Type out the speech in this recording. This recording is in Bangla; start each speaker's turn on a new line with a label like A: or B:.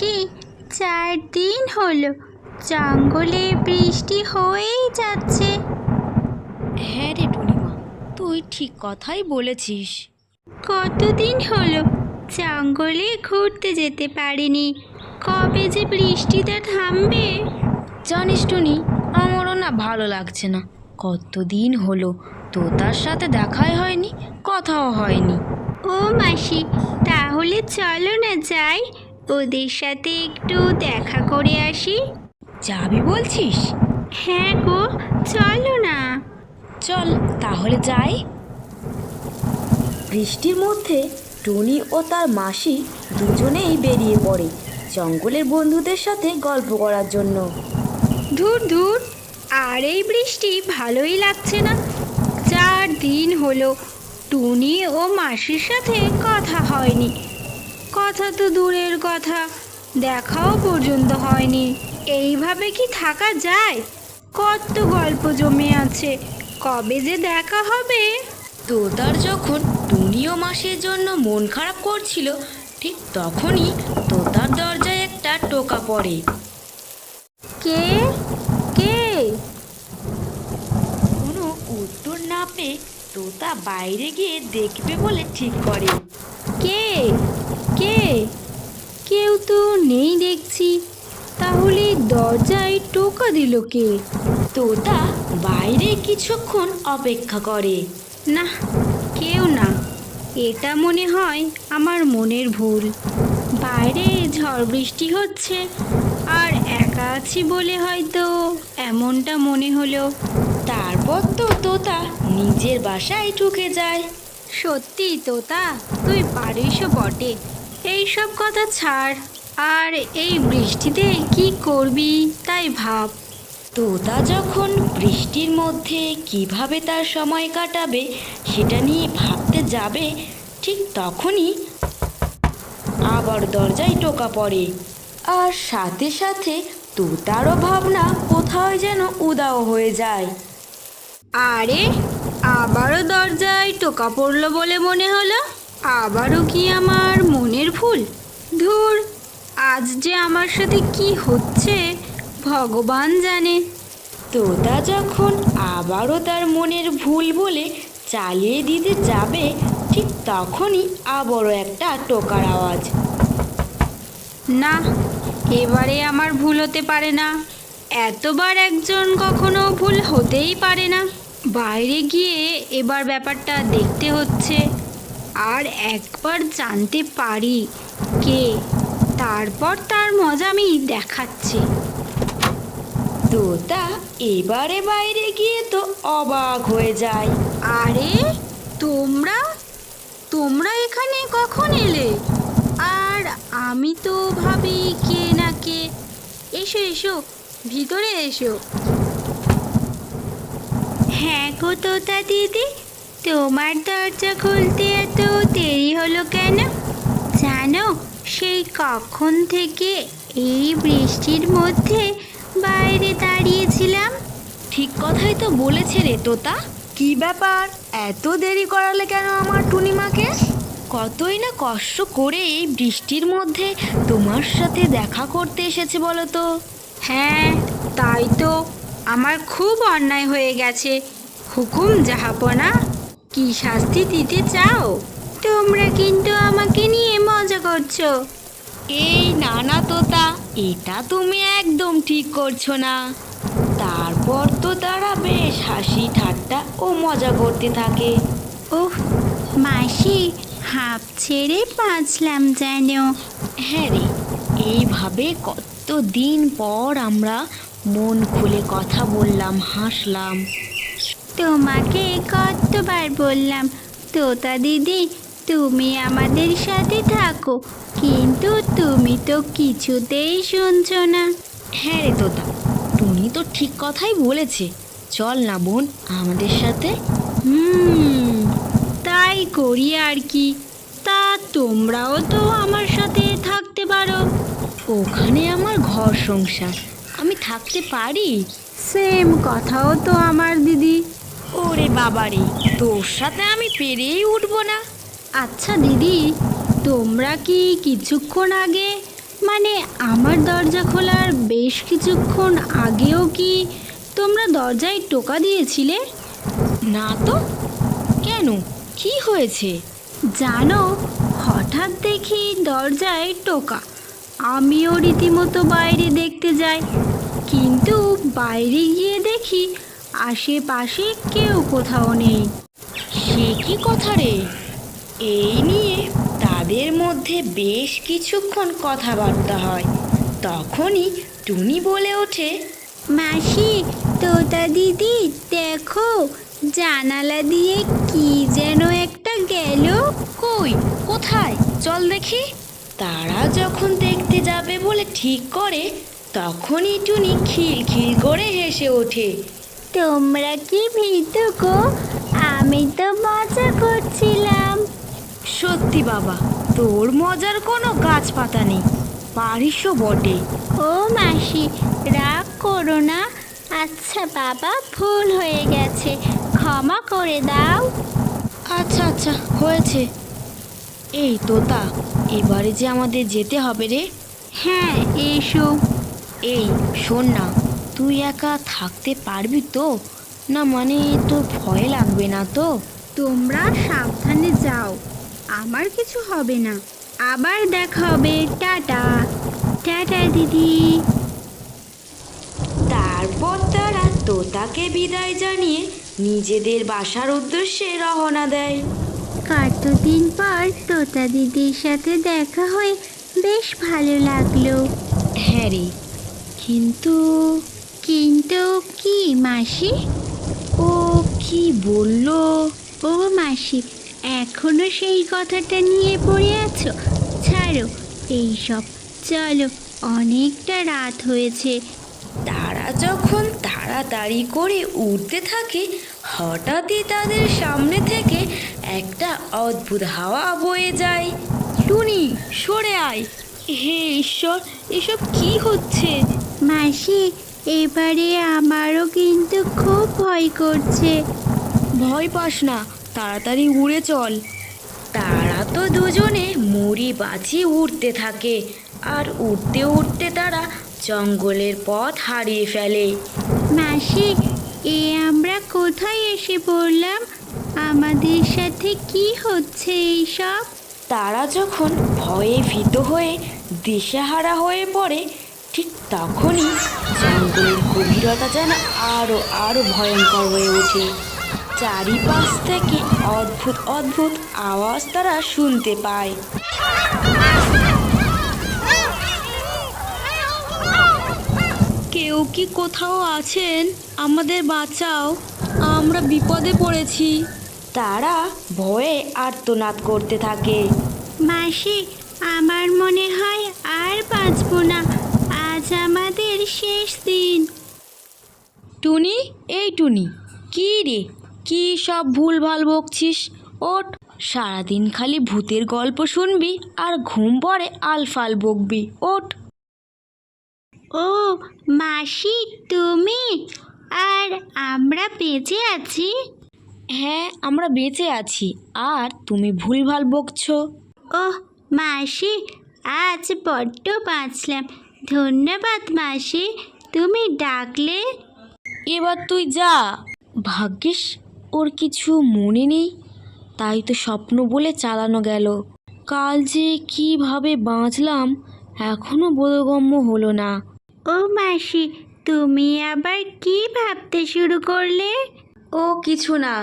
A: মাসি চার দিন হলো জঙ্গলে বৃষ্টি হয়েই যাচ্ছে।
B: হ্যাঁ রে টুনিমা তুই ঠিক কথাই বলেছিস।
A: কতদিন হলো জঙ্গলে ঘুরতে যেতে পারিনি। কবে যে বৃষ্টিটা থামবে?
B: জানিস টুনি আমারও না ভালো লাগছে না। কতদিন হলো তো তার সাথে দেখাই হয়নি কথাও হয়নি।
A: ও মাসি তাহলে চলো না যাই। ওদের সাথে একটু দেখা করে আসি।
B: যাবি বলছিস?
A: হ্যাঁ গো চলো না।
B: চল তাহলে যাই। বৃষ্টির মধ্যে টনি ও তার মাসি দুজনেই বেরিয়ে পড়ে জঙ্গলের বন্ধুদের সাথে গল্প করার জন্য।
A: ধুর ধুর আর এই বৃষ্টি ভালোই লাগছে না। চার দিন হলো টুনি ও মাসির সাথে কথা হয়নি। কথা তো দূরের কথা। দেখাও পর্যন্ত হয়নি। এইভাবে কি থাকা যায়? কত গল্প জমে আছে। কবে যে দেখা হবে?
B: তোতার যখন টুনি মাসের জন্য মন খারাপ করছিল ঠিক তখনই তোতার দরজায় একটা টোকা পড়ে।
A: কে? কে?
B: কোনো উত্তর না পেয়ে তোতা বাইরে গিয়ে দেখবে বলে ঠিক করে।
A: কে? কে? কেউ তো নেই দেখছি। তাহলে দরজায় টোকা দিল কে?
B: তোতা বাইরে কিছুক্ষণ অপেক্ষা করে।
A: না, কেউ না। এটা মনে হয় আমার মনের ভুল। বাইরে ঝড় বৃষ্টি হচ্ছে, আর একা আছি বলে হয়তো এমনটা মনে হলো।
B: তারপর তো তোতা নিজের বাসায় ঢুকে যায়।
A: সত্যি তোতা, তুই পারিসও বটে। এইসব কথা ছাড়। আর এই বৃষ্টিতে কি করবি তাই ভাব।
B: তোতা যখন বৃষ্টির মধ্যে কীভাবে তার সময় কাটাবে সেটা নিয়ে ভাবতে যাবে ঠিক তখনই আবার দরজায় টোকা পড়ে। আর সাথে সাথে তোতারও ভাবনা কোথাও যেন উদাও হয়ে যায়।
A: আরে আবারও দরজায় টোকা পড়ল বলে মনে হলো? আবারও কি আমার মনের ভুল? ধুর, আজ যে আমার সাথে কি হচ্ছে, ভগবান জানে।
B: তোতা যখন আবারও তার মনের ভুল বলে চালিয়ে দিতে যাবে, ঠিক তখনই আবারও একটা টোকার আওয়াজ।
A: না, এবারে আমার ভুল হতে পারে না। এতবার একজন কখনো ভুল হতেই পারে না। বাইরে গিয়ে এবার ব্যাপারটা দেখতে হচ্ছে। আর একবার জানতে পারি কে, তারপর তার মজা আমি দেখাচ্ছি।
B: তোতা এবারে বাইরে গিয়ে তো অবাক হয়ে যায়।
A: আরে, তোমরা? তোমরা এখানে কখন এলে? আর আমি তো ভাবি কে না কে। এসো এসো, ভিতরে এসো। হ্যাঁ গো তোতা দিদি তোমার দরজা খুলতে এত দেরি হলো কেন? জানো সেই কখন থেকে এই বৃষ্টির মধ্যে বাইরে দাঁড়িয়েছিলাম?
B: ঠিক কথাই তো বলেছে রে তোতা। কি ব্যাপার? এত দেরি করালে কেন আমার টুনিমাকে? কতই না কষ্ট করে এই বৃষ্টির মধ্যে তোমার সাথে দেখা করতে এসেছে বলো তো।
A: হ্যাঁ তাই তো। আমার খুব অন্যায় হয়ে গেছে। হুকুম জাহাপনা কি শাস্তি দিতে চাও? তোমরা কিন্তু আমাকে নিয়ে মজা করছ।
B: এই না না তোতা এটা তুমি একদম ঠিক করছ না। তারপর তো তারা বেশ হাসি ঠাট্টা ও মজা করতে থাকে।
A: ওহ মাসি হাফ ছেড়ে বাঁচলাম যেন।
B: হ্যাঁ রে এইভাবে কত দিন পর আমরা মন খুলে কথা বললাম হাসলাম।
A: তোমাকে কতবার বললাম তোতা দিদি তুমি আমাদের সাথে থাকো কিন্তু তুমি তো কিছুতেই শুনছো না।
B: হ্যাঁ রে তোতা টুনি তো ঠিক কথাই বলেছে। চল না বোন আমাদের সাথে।
A: হুম তাই করি আর কি। তা তোমরাও তো আমার সাথে থাকতে পারো।
B: ওখানে আমার ঘর সংসার আমি থাকতে পারি?
A: সেম কথাও তো আমার দিদি।
B: ওরে বাবারে তোর সাথে আমি পেরেই উঠবো না।
A: আচ্ছা দিদি তোমরা কি কিছুক্ষণ আগে মানে আমার দরজা খোলার বেশ কিছুক্ষণ আগেও কি তোমরা দরজায় টোকা দিয়েছিলে?
B: না তো। কেন? কি হয়েছে?
A: জানো হঠাৎ দেখি দরজায় টোকা। আমিও রীতিমতো বাইরে দেখতে যাই কিন্তু বাইরে গিয়ে দেখি আশেপাশে কেউ কোথাও নেই।
B: সে কি কথা রে? এই নিয়ে তাদের মধ্যে বেশ কিছুক্ষণ কথাবার্তা হয়। তখনই টুনি বলে ওঠে
A: মাসি তোতা দিদি দেখো জানালা দিয়ে কি যেন একটা গেল।
B: কই কোথায়? চল দেখি। তারা যখন দেখতে যাবে বলে ঠিক করে তখনই টুনি খিলখিল করে হেসে ওঠে।
A: তোমরা কি ভীত গো? আমি তো মজা করছিলাম।
B: সত্যি বাবা তোর মজার কোনো গাছপাতা নেই। পারিসও বটে।
A: ও মাসি রাগ করো না। আচ্ছা বাবা ভুল হয়ে গেছে। ক্ষমা করে দাও।
B: আচ্ছা আচ্ছা হয়েছে। এই তোতা এবারে যে আমাদের যেতে হবে রে।
A: হ্যাঁ এসো।
B: এই শোন না। তুই একা থাকতে পারবি তো? না মানে তোর ভয় লাগবে না তো?
A: তোমরা সাবধানে যাও আমার কিছু হবে না। আবার দেখা হবে টাটা। টাটা দিদি।
B: তারপর তারা তোতাকে বিদায় জানিয়ে নিজেদের বাসার উদ্দেশ্যে রওনা দেয়।
A: কতদিন পর তোতা দিদির সাথে দেখা হয়ে বেশ ভালো লাগল।
B: হ্যাঁ রে কিন্তু
A: কিন্তু কি মাসি?
B: ও কি বলল?
A: ও মাসি এখনও সেই কথাটা নিয়ে পড়ে আছো? ছাড়ো এইসব। চলো অনেকটা রাত হয়েছে।
B: তারা যখন তাড়াতাড়ি করে উঠতে থাকে হঠাৎই তাদের সামনে থেকে একটা অদ্ভুত হাওয়া বয়ে যায়। টুনি সরে আয়। হে ঈশ্বর এসব কি হচ্ছে?
A: মাসি এবারে আমারও কিন্তু খুব ভয় করছে।
B: ভয় পাস না তাড়াতাড়ি উড়ে চল। তারা তো দুজনে মুড়ি বাঁচিয়ে উঠতে থাকে আর উঠতে উঠতে তারা জঙ্গলের পথ হারিয়ে ফেলে।
A: মাসি এ আমরা কোথায় এসে পড়লাম? আমাদের সাথে কি হচ্ছে এইসব?
B: তারা যখন ভয়ে ভীত হয়ে দিশেহারা হয়ে পড়ে ঠিক তখনই জঙ্গলের গভীরতা যেন আরও আরও ভয়ঙ্কর হয়ে ওঠে। চারিপাশ থেকে অদ্ভুত অদ্ভুত আওয়াজ তারা শুনতে পায়। কেউ কি কোথাও আছেন? আমাদের বাঁচাও। আমরা বিপদে পড়েছি। তারা ভয়ে আর্তনাদ করতে থাকে।
A: মাসি আমার মনে হয় আর বাঁচবো না। আমাদের শেষ দিন।
B: টুনি এই টুনি কি রে? কি সব ভুলভাল বকছিস? ওঠ সারাদিন খালি ভূতের গল্প শুনবি আর ঘুম পড়ে আলফাল বকবি। ওঠ।
A: ও মাসি তুমি? আর আমরা বেঁচে আছি?
B: হ্যাঁ আমরা বেঁচে আছি। আর তুমি ভুলভাল বকছো।
A: ওহ মাসি আজ বড্ড বাঁচলাম। ধন্যবাদ মাসি। তুমি ডাকলে।
B: এবার তুই যা। ভাগ্যিস ওর কিছু মনে নেই। তাই তো স্বপ্ন বলে চালানো গেল। কাল যে কীভাবে বাঁচলাম এখনও বোধগম্য হলো না।
A: ও মাসি তুমি আবার কি ভাবতে শুরু করলে?
B: ও কিছু না।